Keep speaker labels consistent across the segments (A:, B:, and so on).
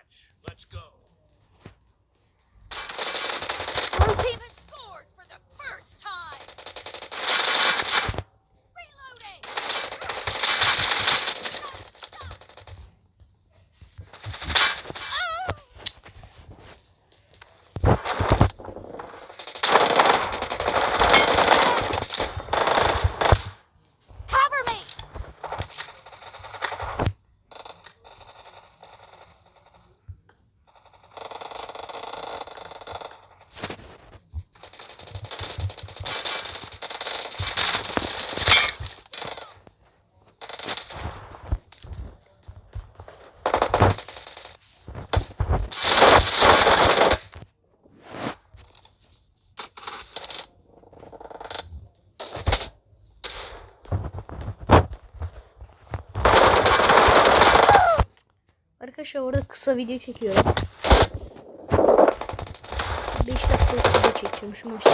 A: match. Let's go.
B: Arkadaşlar orada kısa video çekiyorum. 5 dakikalık video çekeceğim şu maçta.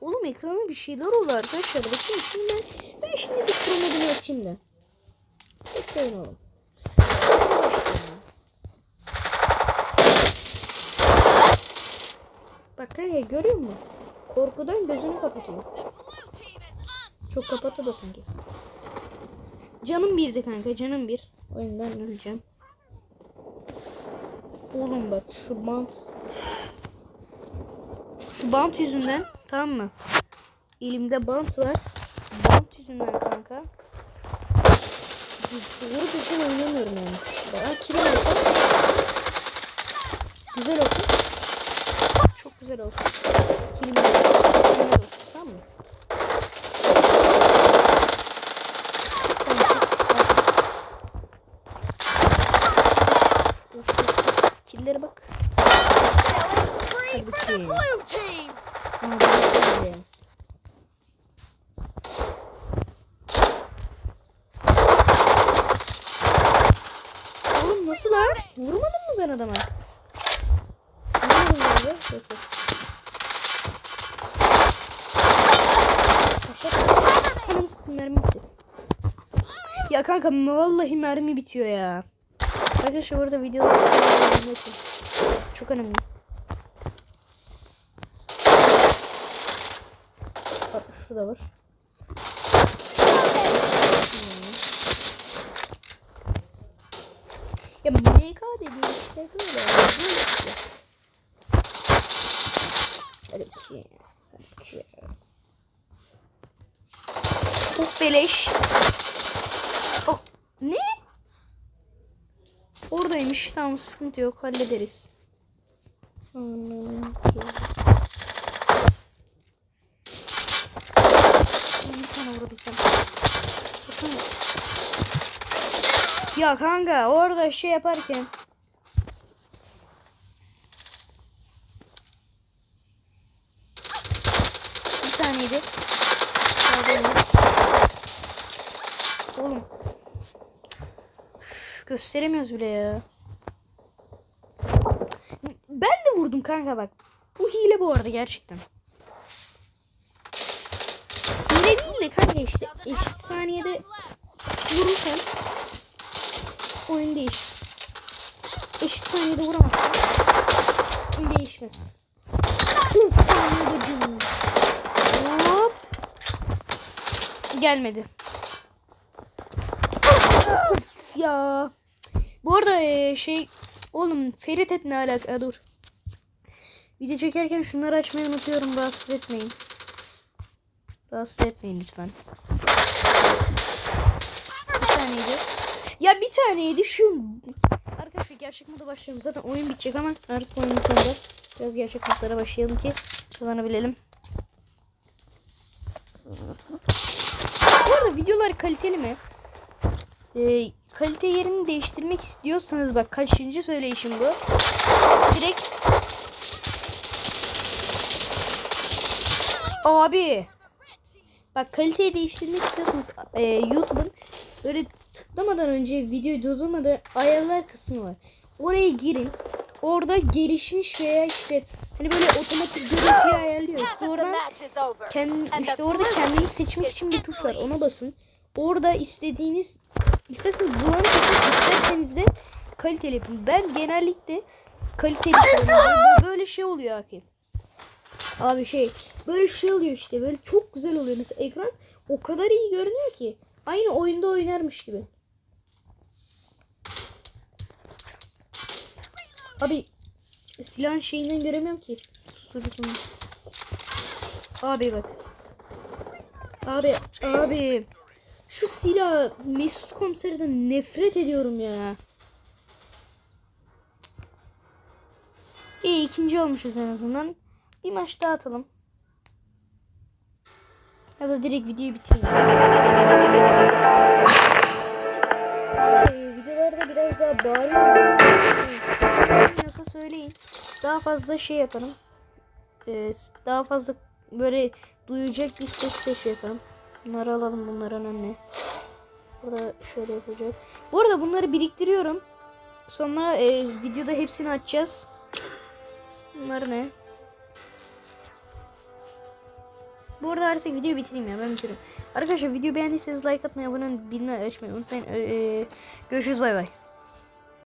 B: Oğlum, bir şeyler oldu arkadaşlar. Bakın şimdi ben, ben şimdi bir kronomu açayım da. Bekleyin oğlum. Bak kanka görüyor musun? Korkudan gözünü kapatıyor. Çok kapattı da sanki. Canım birdi kanka canım bir. Oyundan öleceğim. Oğlum bak şu bant. Şu bant yüzünden tamam mı? Elimde bant var. Bant yüzünden kanka. Doğru düzgün oynamıyorum yani. Daha kilim olsun. Güzel olsun. Çok güzel olsun. Kilim olsun.
C: Blue team.
B: Oğlum nasıl lan? Vurmadın mı ben adama? Mermi bitti. Ya kanka vallahi mermi bitiyor ya. Arkadaşlar burada videolar çok önemli. Bak şurada var. Hmm. Ya MK dediğim işte böyle. Böyle. Hadi ki. Çok beleş. Oh, ne? Oradaymış. Tamam sıkıntı yok. Hallederiz. Anladım ki. Bir tane vurabilsem. Bakın. Ya kanka orada şey yaparken. Bir. Sağdaymış. Oğlum. Üf, Gösteremiyoruz bile ya. Ben de vurdum kanka bak. Bu hile bu arada gerçekten. Hile değil de kanka işte eşit saniyede vurursan oyun değişir. Eşit saniyede vuramazsan oyun değişmez. Hop. Gelmedi. Ya. Bu arada e, şey oğlum Ferit et ne alaka dur. Video çekerken şunları açmayı unutuyorum rahatsız etmeyin. Rahatsız etmeyin lütfen. Bir taneydi. Ya bir taneydi şu. Arkadaşlar gerçek moda başlıyorum. Zaten oyun bitecek ama artık oyunun sonunda biraz gerçek modlara başlayalım ki kazanabilelim. Bu arada videolar kaliteli mi? Ee, kalite yerini değiştirmek istiyorsanız bak kaçıncı söyleyişim bu. Direkt Abi Bak kaliteyi değiştirmek istiyorsanız e, YouTube'un böyle tıklamadan önce videoyu durdurmadan ayarlar kısmı var. Oraya girin. Orada gelişmiş veya işte hani böyle otomatik görüntüyü ayarlıyor. Sonra kendi, işte orada kendini seçmek için bir tuş var. Ona basın. Orada istediğiniz isterseniz bulanık yapın, isterseniz de kaliteli yapın. Ben genellikle kaliteli yapıyorum. Böyle- Böyle şey oluyor Hakim. Abi şey böyle şey oluyor işte böyle çok güzel oluyor. Mesela ekran o kadar iyi görünüyor ki. Aynı oyunda oynarmış gibi. Abi silahın şeyinden göremiyorum ki. Abi bak. Abi abi. Şu silah Mesut komiserden nefret ediyorum ya. İyi ikinci olmuşuz en azından. Bir maç daha atalım. Ya da direkt videoyu bitireyim. Ee, videolarda biraz daha bağırıyorum. Bilmiyorsa söyleyin. Daha fazla şey yaparım. Ee, daha fazla böyle duyacak bir sesle şey yaparım. Bunları alalım bunların önüne. Burada şöyle yapacak. Bu arada bunları biriktiriyorum. Sonra e, videoda hepsini açacağız. Bunlar ne? Bu arada artık videoyu bitireyim ya ben bitiriyorum. Arkadaşlar video beğendiyseniz like atmayı, abone olmayı, bilmeyi açmayı unutmayın. Ee, görüşürüz bay bay.